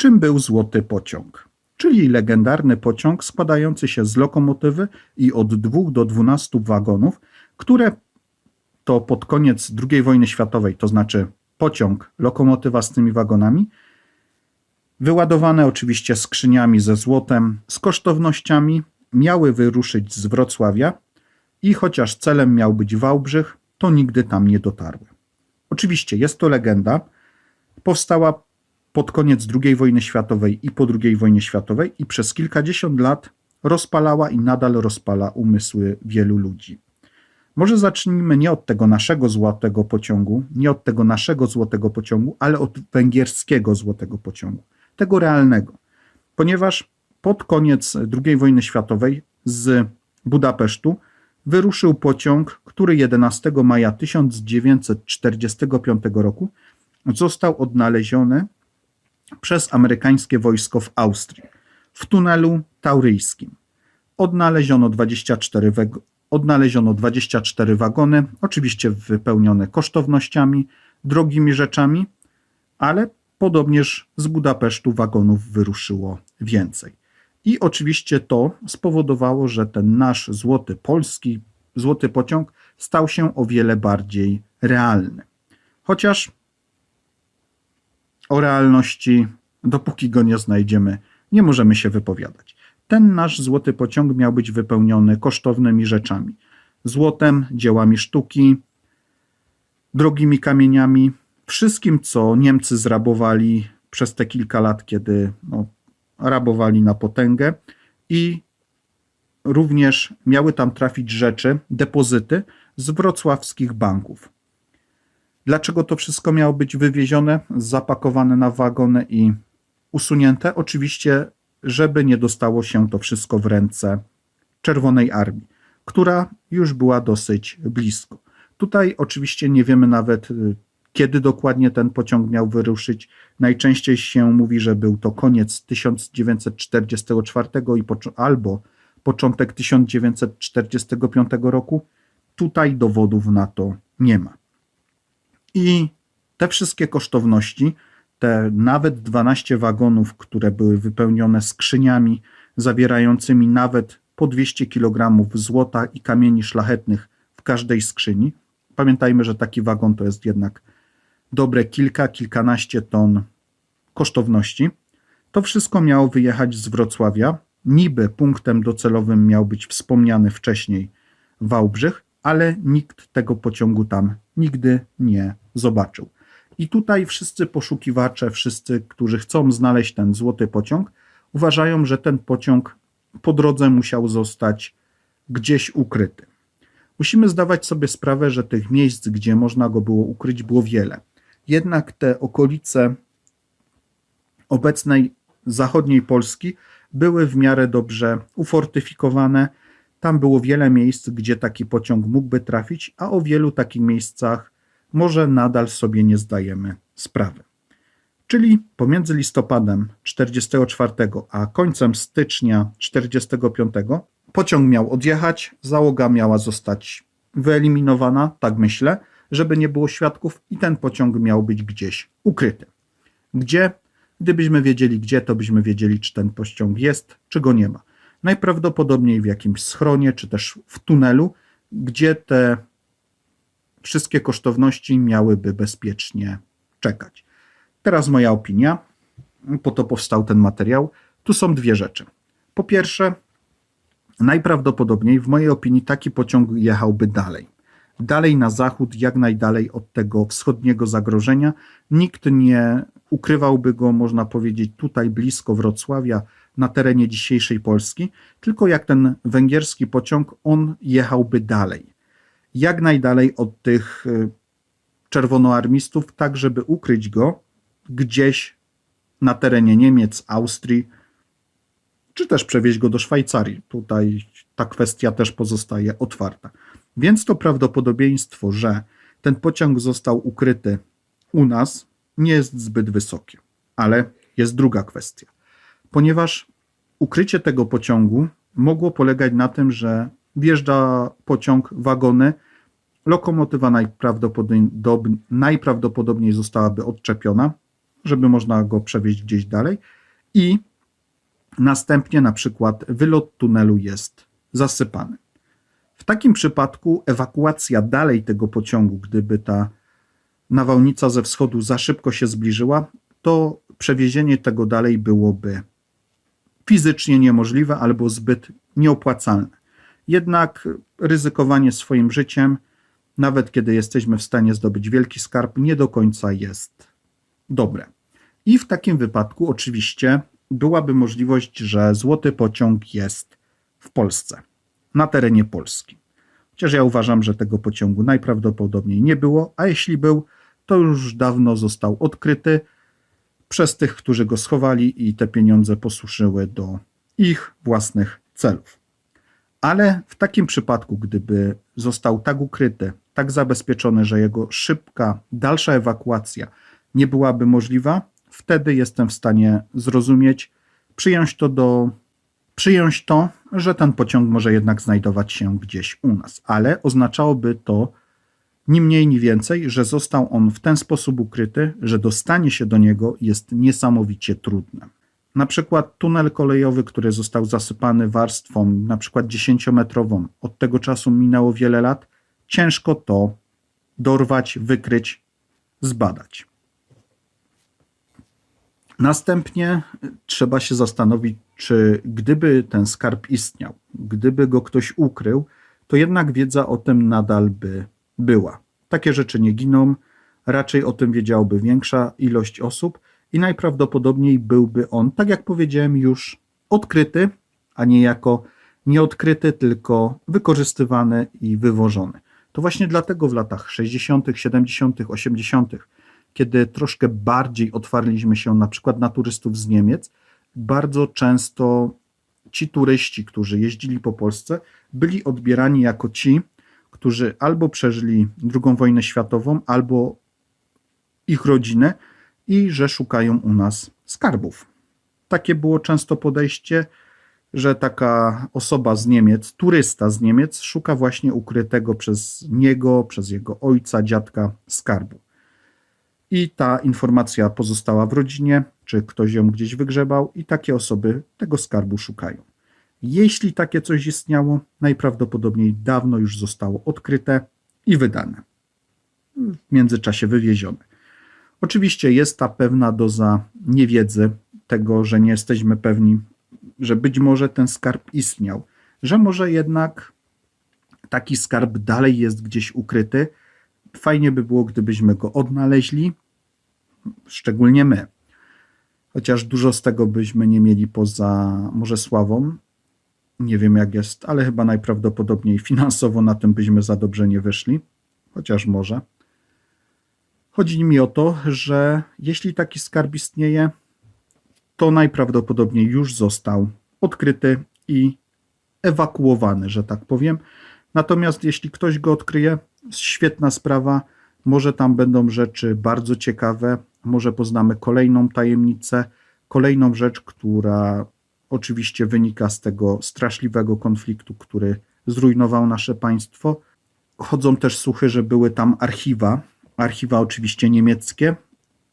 Czym był złoty pociąg? Czyli legendarny pociąg składający się z lokomotywy i od 2 do 12 wagonów, które to pod koniec II wojny światowej, to znaczy pociąg, lokomotywa z tymi wagonami, wyładowane oczywiście skrzyniami ze złotem, z kosztownościami, miały wyruszyć z Wrocławia i chociaż celem miał być Wałbrzych, to nigdy tam nie dotarły. Oczywiście jest to legenda, powstała pod koniec II wojny światowej i po II wojnie światowej i przez kilkadziesiąt lat rozpalała i nadal rozpala umysły wielu ludzi. Może zacznijmy nie od tego naszego złotego pociągu, nie od tego naszego złotego pociągu, ale od węgierskiego złotego pociągu, tego realnego. Ponieważ pod koniec II wojny światowej z Budapesztu wyruszył pociąg, który 11 maja 1945 roku został odnaleziony przez amerykańskie wojsko w Austrii w tunelu tauryjskim. Odnaleziono 24, weg- odnaleziono 24 wagony, oczywiście wypełnione kosztownościami, drogimi rzeczami, ale podobnież z Budapesztu wagonów wyruszyło więcej. I oczywiście to spowodowało, że ten nasz złoty polski, złoty pociąg stał się o wiele bardziej realny. Chociaż o realności, dopóki go nie znajdziemy, nie możemy się wypowiadać. Ten nasz złoty pociąg miał być wypełniony kosztownymi rzeczami: złotem, dziełami sztuki, drogimi kamieniami, wszystkim, co Niemcy zrabowali przez te kilka lat, kiedy no, rabowali na potęgę, i również miały tam trafić rzeczy, depozyty z wrocławskich banków. Dlaczego to wszystko miało być wywiezione, zapakowane na wagony i usunięte? Oczywiście, żeby nie dostało się to wszystko w ręce Czerwonej Armii, która już była dosyć blisko. Tutaj oczywiście nie wiemy nawet, y, kiedy dokładnie ten pociąg miał wyruszyć. Najczęściej się mówi, że był to koniec 1944 i albo początek 1945 roku. Tutaj dowodów na to nie ma. I te wszystkie kosztowności, te nawet 12 wagonów, które były wypełnione skrzyniami zawierającymi nawet po 200 kg złota i kamieni szlachetnych w każdej skrzyni. Pamiętajmy, że taki wagon to jest jednak dobre kilka, kilkanaście ton kosztowności. To wszystko miało wyjechać z Wrocławia. Niby punktem docelowym miał być wspomniany wcześniej Wałbrzych, ale nikt tego pociągu tam nigdy nie zobaczył. I tutaj wszyscy poszukiwacze, wszyscy, którzy chcą znaleźć ten złoty pociąg, uważają, że ten pociąg po drodze musiał zostać gdzieś ukryty. Musimy zdawać sobie sprawę, że tych miejsc, gdzie można go było ukryć, było wiele. Jednak te okolice obecnej zachodniej Polski były w miarę dobrze ufortyfikowane. Tam było wiele miejsc, gdzie taki pociąg mógłby trafić, a o wielu takich miejscach może nadal sobie nie zdajemy sprawy. Czyli pomiędzy listopadem 44 a końcem stycznia 45 pociąg miał odjechać, załoga miała zostać wyeliminowana, tak myślę, żeby nie było świadków i ten pociąg miał być gdzieś ukryty. Gdzie? Gdybyśmy wiedzieli gdzie, to byśmy wiedzieli, czy ten pociąg jest, czy go nie ma. Najprawdopodobniej w jakimś schronie, czy też w tunelu, gdzie te wszystkie kosztowności miałyby bezpiecznie czekać. Teraz moja opinia, po to powstał ten materiał. Tu są dwie rzeczy. Po pierwsze, najprawdopodobniej w mojej opinii taki pociąg jechałby dalej. Dalej na zachód, jak najdalej od tego wschodniego zagrożenia. Nikt nie ukrywałby go, można powiedzieć, tutaj blisko Wrocławia, na terenie dzisiejszej Polski, tylko jak ten węgierski pociąg, on jechałby dalej. Jak najdalej od tych y, czerwonoarmistów, tak żeby ukryć go gdzieś na terenie Niemiec, Austrii, czy też przewieźć go do Szwajcarii. Tutaj ta kwestia też pozostaje otwarta. Więc to prawdopodobieństwo, że ten pociąg został ukryty u nas, nie jest zbyt wysokie. Ale jest druga kwestia. Ponieważ ukrycie tego pociągu mogło polegać na tym, że wjeżdża pociąg, wagony, lokomotywa najprawdopodobniej, najprawdopodobniej zostałaby odczepiona, żeby można go przewieźć gdzieś dalej. I następnie na przykład wylot tunelu jest zasypany. W takim przypadku ewakuacja dalej tego pociągu, gdyby ta nawałnica ze wschodu za szybko się zbliżyła, to przewiezienie tego dalej byłoby fizycznie niemożliwe albo zbyt nieopłacalne. Jednak ryzykowanie swoim życiem, nawet kiedy jesteśmy w stanie zdobyć wielki skarb, nie do końca jest dobre. I w takim wypadku oczywiście byłaby możliwość, że złoty pociąg jest w Polsce, na terenie Polski. Chociaż ja uważam, że tego pociągu najprawdopodobniej nie było, a jeśli był, to już dawno został odkryty przez tych, którzy go schowali i te pieniądze posuszyły do ich własnych celów. Ale w takim przypadku, gdyby został tak ukryty, tak zabezpieczony, że jego szybka, dalsza ewakuacja nie byłaby możliwa, wtedy jestem w stanie zrozumieć, przyjąć to do. Przyjąć to, że ten pociąg może jednak znajdować się gdzieś u nas, ale oznaczałoby to ni mniej, ni więcej, że został on w ten sposób ukryty, że dostanie się do niego jest niesamowicie trudne. Na przykład tunel kolejowy, który został zasypany warstwą, na przykład 10-metrową, od tego czasu minęło wiele lat, ciężko to dorwać, wykryć, zbadać. Następnie trzeba się zastanowić, czy gdyby ten skarb istniał, gdyby go ktoś ukrył, to jednak wiedza o tym nadal by była. Takie rzeczy nie giną, raczej o tym wiedziałoby większa ilość osób i najprawdopodobniej byłby on, tak jak powiedziałem, już odkryty, a nie jako nieodkryty, tylko wykorzystywany i wywożony. To właśnie dlatego w latach 60., 70., 80., kiedy troszkę bardziej otwarliśmy się na przykład na turystów z Niemiec, bardzo często ci turyści, którzy jeździli po Polsce, byli odbierani jako ci, którzy albo przeżyli II wojnę światową, albo ich rodziny i że szukają u nas skarbów. Takie było często podejście, że taka osoba z Niemiec, turysta z Niemiec, szuka właśnie ukrytego przez niego, przez jego ojca, dziadka skarbu. I ta informacja pozostała w rodzinie, czy ktoś ją gdzieś wygrzebał, i takie osoby tego skarbu szukają. Jeśli takie coś istniało, najprawdopodobniej dawno już zostało odkryte i wydane. W międzyczasie wywiezione. Oczywiście jest ta pewna doza niewiedzy, tego, że nie jesteśmy pewni, że być może ten skarb istniał, że może jednak taki skarb dalej jest gdzieś ukryty. Fajnie by było, gdybyśmy go odnaleźli, szczególnie my. Chociaż dużo z tego byśmy nie mieli poza może sławą, nie wiem jak jest, ale chyba najprawdopodobniej finansowo na tym byśmy za dobrze nie wyszli, chociaż może. Chodzi mi o to, że jeśli taki skarb istnieje, to najprawdopodobniej już został odkryty i ewakuowany, że tak powiem. Natomiast jeśli ktoś go odkryje, świetna sprawa, może tam będą rzeczy bardzo ciekawe, może poznamy kolejną tajemnicę, kolejną rzecz, która oczywiście wynika z tego straszliwego konfliktu, który zrujnował nasze państwo. Chodzą też słuchy, że były tam archiwa, archiwa oczywiście niemieckie,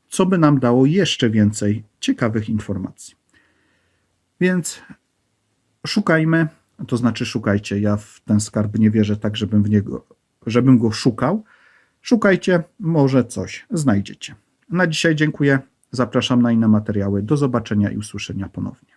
co by nam dało jeszcze więcej ciekawych informacji. Więc szukajmy, to znaczy szukajcie. Ja w ten skarb nie wierzę tak, żebym w niego, żebym go szukał. Szukajcie, może coś znajdziecie. Na dzisiaj dziękuję. Zapraszam na inne materiały. Do zobaczenia i usłyszenia ponownie.